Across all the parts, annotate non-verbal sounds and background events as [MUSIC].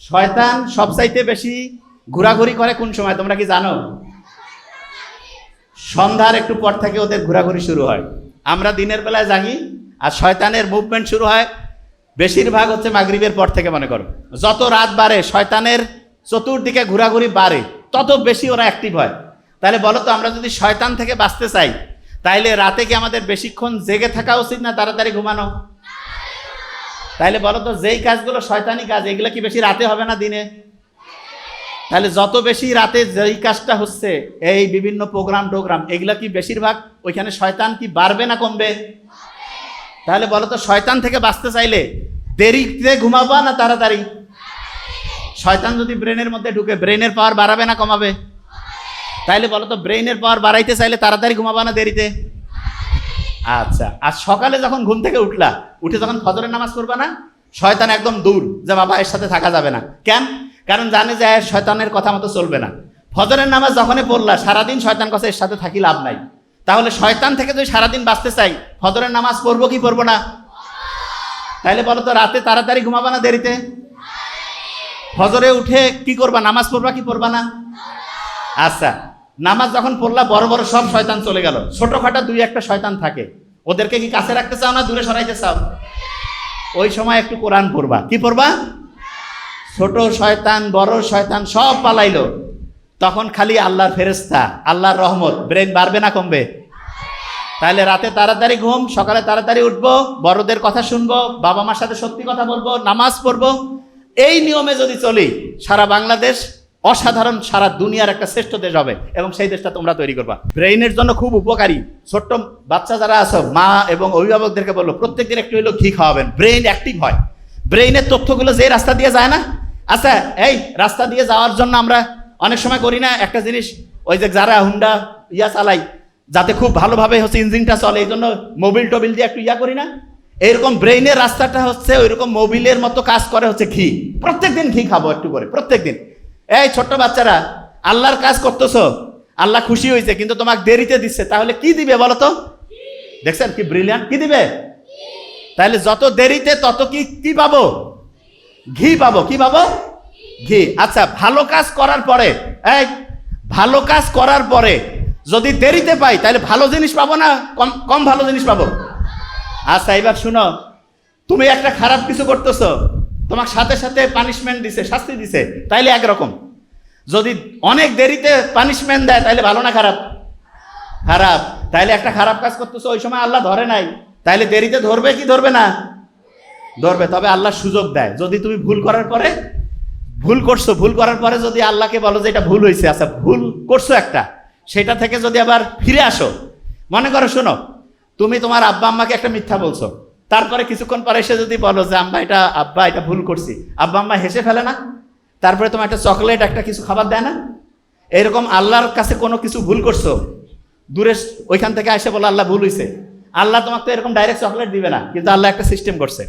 শয়তান সবচাইতে বেশি ঘোরাঘুরি করে কোন সময়, তোমরা কি জানো? সন্ধ্যার একটু পর থেকে ওদের ঘোরাঘুরি শুরু হয়। আমরা দিনের বেলায় জাগি আর শয়তানের মুভমেন্ট শুরু হয়, বেশিরভাগ হচ্ছে মাগরিবের পর থেকে, মনে করো। যত রাত বাড়ে, শয়তানের চতুর্দিকে ঘোরাঘুরি বাড়ে, তত বেশি ওরা অ্যাক্টিভ হয়। তাহলে বলো তো, আমরা যদি শয়তান থেকে বাঁচতে চাই, তাইলে রাতে কি আমাদের বেশিক্ষণ জেগে থাকা উচিত না তাড়াতাড়ি ঘুমানো? তাইলে বলো তো, যেই কাজগুলো শয়তানি কাজ, এগুলো কি বেশি রাতে হবে না দিনে? তাহলে যত বেশি রাতে যেই কাজটা হচ্ছে, এই বিভিন্ন প্রোগ্রাম টোগ্রাম, এগুলা কি বেশিরভাগ ওইখানে শয়তান কি বাড়বে না কমবে? তাহলে বলো তো, শয়তান থেকে বাঁচতে চাইলে দেরিতে ঘুমাবা না তাড়াতাড়ি? শয়তান যদি ব্রেনের মধ্যে ঢুকে ব্রেনের পাওয়ার বাড়াবে না কমাবে? তাইলে বলো তো, ব্রেনের পাওয়ার বাড়াইতে চাইলে তাড়াতাড়ি ঘুমাবা না দেরিতে? আচ্ছা আর সকালে যখন ঘুম থেকে উঠলা, উঠে যখন ফজরের নামাজ পড়বা না, শয়তান একদম দূর যে বাবা এর সাথে থাকা যাবে না। কেন? কারণ জানে যে শয়তানের কথা মতো চলবে না। ফজরের নামাজ যখনই পড়লা, সারাদিন শয়তান কথা এর সাথে থাকি লাভ নাই। তাহলে শয়তান থেকে যদি সারাদিন বাঁচতে চাই, ফজরের নামাজ পড়ব কি পড়ব না? তাইলে বলো তো, রাতে তাড়াতাড়ি ঘুমাবা না দেরিতে? ফজরে উঠে কি করবা? নামাজ পড়বা কি পড়বা না? আচ্ছা নামাজ যখন পড়লা, বড় বড় সব শয়তান চলে গেল। ছোটখাটো দুই একটা শয়তান থাকে। ওদেরকে কি কাছে রাখতে চাও না দূরে সরাইতে চাও? ওই সময় একটু কোরআন পড়বা। কি পড়বা? ছোট শয়তান, বড় শয়তান সব পালাইলো। তখন খালি আল্লাহর ফেরেস্তা আল্লাহর রহমত। ব্রেন বাড়বে না কমবে? তাহলে রাতে তাড়াতাড়ি ঘুম, সকালে তাড়াতাড়ি উঠবো, বড়দের কথা শুনব, বাবা মার সাথে সত্যি কথা বলব, নামাজ পড়ব। এই নিয়মে যদি চলি, সারা বাংলাদেশ অসাধারণ সারা দুনিয়ার একটা শ্রেষ্ঠ দেশ হবে এবং সেই দেশটা তোমরা তৈরি করবা। ব্রেইনের জন্য খুব উপকারী। ছোট্ট বাচ্চা যারা আছো, মা এবং অভিভাবকদেরকে বলল প্রত্যেকদিন একটু হইলেও ঘি খাওয়াবেন। ব্রেইন অ্যাক্টিভ হয়। ব্রেইনের তথ্যগুলো যে রাস্তা দিয়ে যায় না? আচ্ছা এই রাস্তা দিয়ে যাওয়ার জন্য আমরা অনেক সময় করি না? একটা জিনিস, ওই যে যারা হুন্ডা ইয়া চালাই যাতে খুব ভালোভাবে হচ্ছে ইঞ্জিনটা চলে, এই জন্য মোবিল টোবিল দিয়ে একটু ইয়া করি না? এরকম ব্রেইনের রাস্তাটা হচ্ছে ওইরকম মোবিলের মতো কাজ করে হচ্ছে ঘি। প্রত্যেকদিন ঘি খাব একটু করে, প্রত্যেকদিন। এই ছোট্ট বাচ্চারা, আল্লাহর কাজ করতেছো, আল্লাহ খুশি হয়েছে কিন্তু তোমাকে দেরিতে দিচ্ছে, তাহলে কি দিবে বলো তো? দেখছেন কি ব্রিলিয়ান্ট কি দিবে? তাহলে যত দেরিতে তত কি কি পাবো? ঘি পাবো, কি পাবো? ঘি। আচ্ছা ভালো কাজ করার পরে, এই, ভালো কাজ করার পরে যদি দেরিতে পাই, তাহলে ভালো জিনিস পাবো না কম কম ভালো জিনিস পাবো? আচ্ছা এবার শুনো, তুমি একটা খারাপ কিছু করতেছো তোমার সাথে সাথে পানিশমেন্ট দিছে, শাস্তি দিছে, তাইলে একরকম। যদি অনেক দেরিতে পানিশমেন্ট দেয়, তাইলে ভালো না খারাপ? খারাপ। তাইলে একটা খারাপ কাজ করতেছো, ওই সময় আল্লাহ ধরে নাই। তাইলে দেরিতে ধরবে কি ধরবে না? ধরবে, তবে আল্লাহ সুযোগ দেয়। যদি তুমি ভুল করার পরে, ভুল করছ, ভুল করার পরে যদি আল্লাহকে বলো যে এটা ভুল হয়েছে আচ্ছা ভুল করছ একটা, সেটা থেকে যদি আবার ফিরে আসো, মনে করো শোনো, তুমি তোমার আব্বা আম্মাকে একটা মিথ্যা বলছো। তারপরে কিছুক্ষণ পরে এসে যদি বলো যে, আম্মা, এটা আব্বা, এটা ভুল করছি। আব্বা, আম্মা, হেসে ফেলে না? তারপরে তোমার একটা চকলেট, একটা কিছু খাবার দেয় না? এরকম আল্লাহর কাছে কোনো কিছু ভুল করছ? দূরে ওইখান থেকে এসে বলো, আল্লাহ ভুল হয়েছে আল্লাহ তোমাকে তো এরকম ডাইরেক্ট চকলেট দিবে না, কিন্তু আল্লাহ একটা সিস্টেম করছে।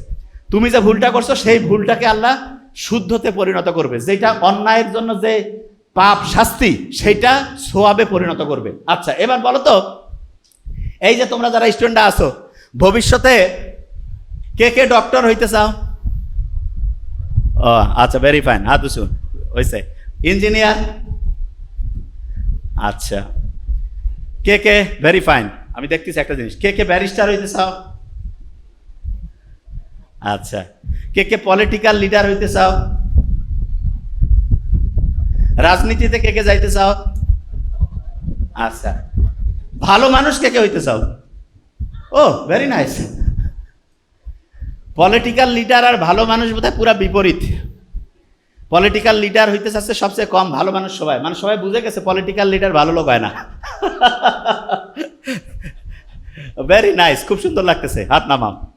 তুমি যে ভুলটা করছ, সেই ভুলটাকে আল্লাহ শুদ্ধতে পরিণত করবে। যেটা অন্যায়ের জন্য যে পাপ শাস্তি, সেটা সোয়াবে পরিণত করবে। আচ্ছা এবার বলো তো, এই যে তোমরা যারা স্টুডেন্ট আছো, ভবিষ্যতে কে কে ডক্টর হইতে চাও? ও আচ্ছা ভেরি ফাইন হাত উসুন হয়েছে ইঞ্জিনিয়ার আচ্ছা। কে কে? ভেরি ফাইন আমি দেখতেছি একটা জিনিস। কে কে ব্যারিস্টার হইতে চাও? আচ্ছা। কে কে পলিটিক্যাল লিডার হইতে চাও? রাজনীতিতে কে কে যাইতে চাও? আচ্ছা। ভালো মানুষ কে কে হইতে চাও? ও ভেরি নাইস পলিটিক্যাল লিডার আর ভালো মানুষ বোধহয় পুরা বিপরীত। পলিটিক্যাল লিডার হইতে চাচ্ছে সবচেয়ে কম ভালো মানুষ সবাই। মানে সবাই বুঝে গেছে পলিটিক্যাল লিডার ভালো লোক হয় না। ভেরি নাইস খুব সুন্দর লাগতেছে, হাত নামাম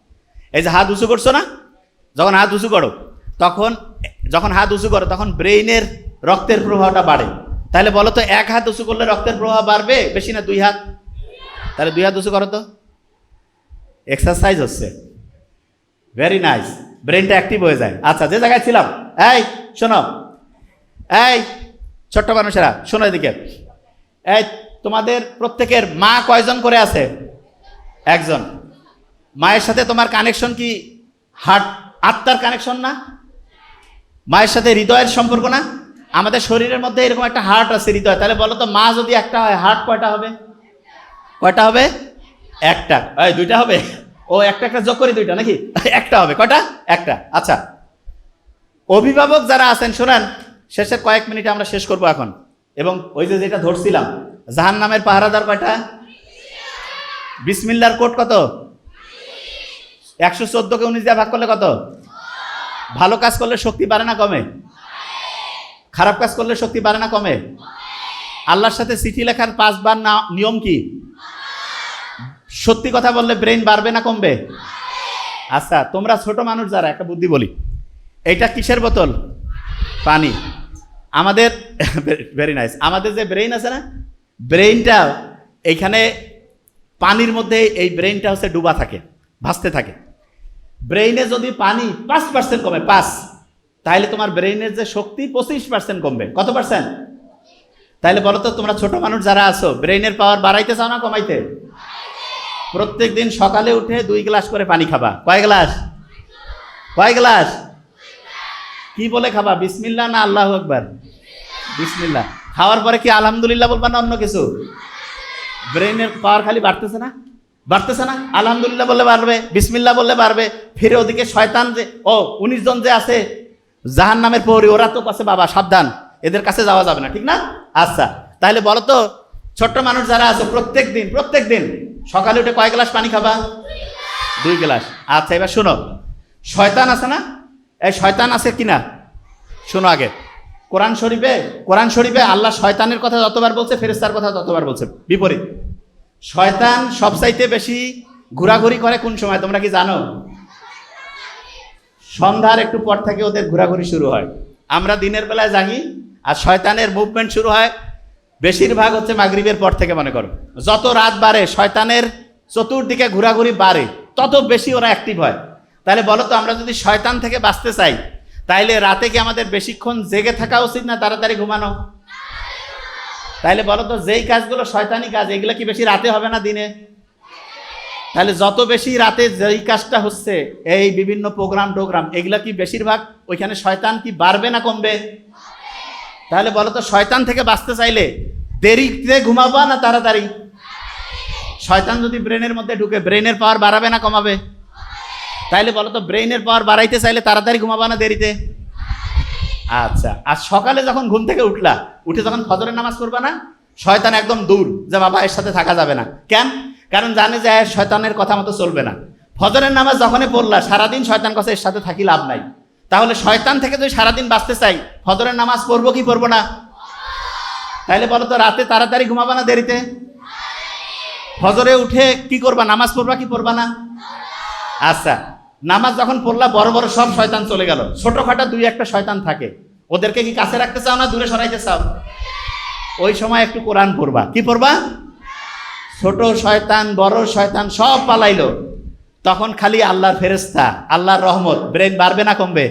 এই যে হাত উঁচু করছ না? যখন হাত উঁচু করো, তখন, যখন হাত উঁচু করো, তখন ব্রেইনের রক্তের প্রবাহটা বাড়ে। তাহলে বলো তো, এক হাত উঁচু করলে রক্তের প্রবাহ বাড়বে বেশি না দুই হাত? তাহলে দুই হাত উঁচু করো তো। এক্সারসাইজ হচ্ছে। ভেরি নাইস ব্রেনটা অ্যাক্টিভ হয়ে যায়। আচ্ছা যে জায়গায় ছিলাম, এই শোনো, এই ছোট্ট মানুষেরা, শোনো এদিকে। এই তোমাদের প্রত্যেকের মা কয়জন করে আছে? একজন। মায়ের সাথে তোমার কানেকশন কি? হার্ট আত্মার কানেকশন না? মায়ের সাথে হৃদয়ের সম্পর্ক না? আমাদের শরীরের মধ্যে এরকম একটা হার্ট আছে হৃদয়। তাহলে বলো তো, মা যদি একটা হয় হার্ট কয়টা হবে? কয়টা হবে? একটা। দুইটা হবে? ও একটা একটা যোগ করি দুইটা নাকি? [LAUGHS] একটা হবে কটা একটা। আচ্ছা। অভিভাবক যারা আছেন, শোনেন শেষের কয়েক মিনিটে আমরা শেষ করব এখন। এবং ওই যে যেটা ধরছিলাম জাহান নামের পাহারাদার কয়টা? বিসমিল্লার কোট কত? একশো চোদ্দকে উনিশ দিয়ে ভাগ করলে কত? ভালো কাজ করলে শক্তি বাড়ে না কমে? খারাপ কাজ করলে শক্তি বাড়ে না কমে? আল্লাহর সাথে চিঠি লেখার পাঁচবার না নিয়ম কি? সত্যি কথা বললে ব্রেন বাড়বে না কমবে? আচ্ছা তোমরা ছোট মানুষ যারা, একটা বুদ্ধি বলি। এইটা কিসের বোতল? পানি। আমাদের ভেরি নাইস আমাদের যে ব্রেইন আছে না ব্রেইনটা এইখানে পানির মধ্যে এই ব্রেইনটা হচ্ছে ডুবা থাকে, ভাসতে থাকে। ব্রেইনে যদি পানি পাঁচ পার্সেন্ট কমে, পাঁচ তাহলে তোমার ব্রেইনের যে শক্তি পঁচিশ পার্সেন্ট কমবে। কত পার্সেন্ট তাহলে বলো তো, তোমরা ছোট মানুষ যারা আছো ব্রেইনের পাওয়ার বাড়াইতে চাও না কমাইতে? প্রত্যেক দিন সকালে উঠে দুই গ্লাস করে পানি খাবা। কয় গ্লাস? কয় গ্লাস? কি বলে খাবা? বিসমিল্লা না আল্লাহ একবার বিসমিল্লা খাওয়ার পরে কি আলহামদুলিল্লাহ বলবা না অন্য কিছু? ব্রেনের পাওয়ার খালি বাড়তেছে না? বাড়তেছে না? আলহামদুলিল্লাহ বললে পারবে বিসমিল্লা বললে পারবে ফিরে ওদিকে শয়তান যে, ও, উনিশ জন যে আছে জাহান নামের পৌরি, ওরা তো কাছে বাবা, সাবধান। এদের কাছে যাওয়া যাবে না, ঠিক না? আচ্ছা তাহলে বলো তো, ছোট্ট মানুষ যারা আছে প্রত্যেক দিন প্রত্যেক দিন সকালে উঠে কয় গ্লাস পানি খাবা? দুই গ্লাস। আচ্ছা এবার শোনো। শয়তান আছে না? এই শয়তান আছে কিনা? শোনো আগে। কোরআন শরীফে কোরআন শরীফে আল্লাহ শয়তানের কথা যতবার বলছে ফেরেস্তার কথা ততবার বলছে। বিপরীত। শয়তান সবচাইতে বেশি ঘোরাঘুরি করে কোন সময়, তোমরা কি জানো? সন্ধ্যার একটু পর থেকে ওদের ঘোরাঘুরি শুরু হয়। আমরা দিনের বেলায় জাগি, আর শয়তানের মুভমেন্ট শুরু হয় বেশিরভাগ হচ্ছে মাগরিবের পর থেকে মনে করো। যত রাত বাড়ে, শয়তানের চতুর্দিকে ঘোরাঘুরি বাড়ে, তত বেশি ওরা অ্যাক্টিভ হয়। তাহলে বলো তো, আমরা যদি শয়তান থেকে বাঁচতে চাই, তাইলে রাতে কি আমাদের বেশিক্ষণ জেগে থাকা উচিত না তাড়াতাড়ি ঘুমানো? তাইলে বলো তো, যেই কাজগুলো শয়তানি কাজ, এগুলো কি বেশি রাতে হবে না দিনে? তাহলে যত বেশি রাতে যেই কাজটা হচ্ছে, এই বিভিন্ন প্রোগ্রাম টোগ্রাম এগুলা কি বেশিরভাগ ওইখানে শয়তান কি বাড়বে না কমবে? তাহলে বলো তো শয়তান থেকে বাঁচতে চাইলে দেরিতে ঘুমাবা না তাড়াতাড়ি? শয়তান যদি ব্রেনের মধ্যে ঢুকে, ব্রেনের পাওয়ার বাড়াবে না কমাবে? তাইলে বলো তো ব্রেনের পাওয়ার বাড়াইতে চাইলে তাড়াতাড়ি ঘুমাবা না দেরিতে? আচ্ছা আর সকালে যখন ঘুম থেকে উঠলা, উঠে যখন ফজরের নামাজ পড়বা না, শয়তান একদম দূর যে বাবা এর সাথে থাকা যাবে না। কেন? কারণ জানে যে শয়তানের কথা মতো চলবে না। ফজরের নামাজ যখনই পড়লা, সারাদিন শয়তান কাছে এর সাথে থাকি লাভ নাই। তাহলে শয়তান থেকে যদি সারাদিন বাঁচতে চাই, ফজরের নামাজ পড়ব কি পড়ব না? তাইলে বলো তো, রাতে তাড়াতাড়ি ঘুমাবা না দেরিতে? ফজরে উঠে কি করবা? নামাজ পড়বা কি পড়বা না? আচ্ছা নামাজ যখন পড়লা, বড় বড় সব শয়তান চলে গেল। ছোটখাটো দুই একটা শয়তান থাকে। ওদেরকে কি কাছে রাখতে চাও না দূরে সরাইতে চাও? ওই সময় একটু কোরআন পড়বা। কি পড়বা? ছোট শয়তান, বড় শয়তান সব পালাইলো। তখন খালি আল্লাহর ফেরেস্তা আল্লাহর রহমত। ব্রেন বাড়বে না কমবে?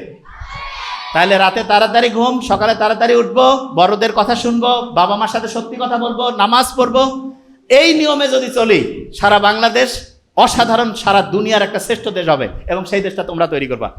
তাহলে রাতে তাড়াতাড়ি ঘুম, সকালে তাড়াতাড়ি উঠবো, বড়দের কথা শুনব, বাবা মার সাথে সত্যি কথা বলব, নামাজ পড়ব। এই নিয়মে যদি চলি, সারা বাংলাদেশ অসাধারণ সারা দুনিয়ার একটা শ্রেষ্ঠ দেশ হবে এবং সেই দেশটা তোমরা তৈরি করবা।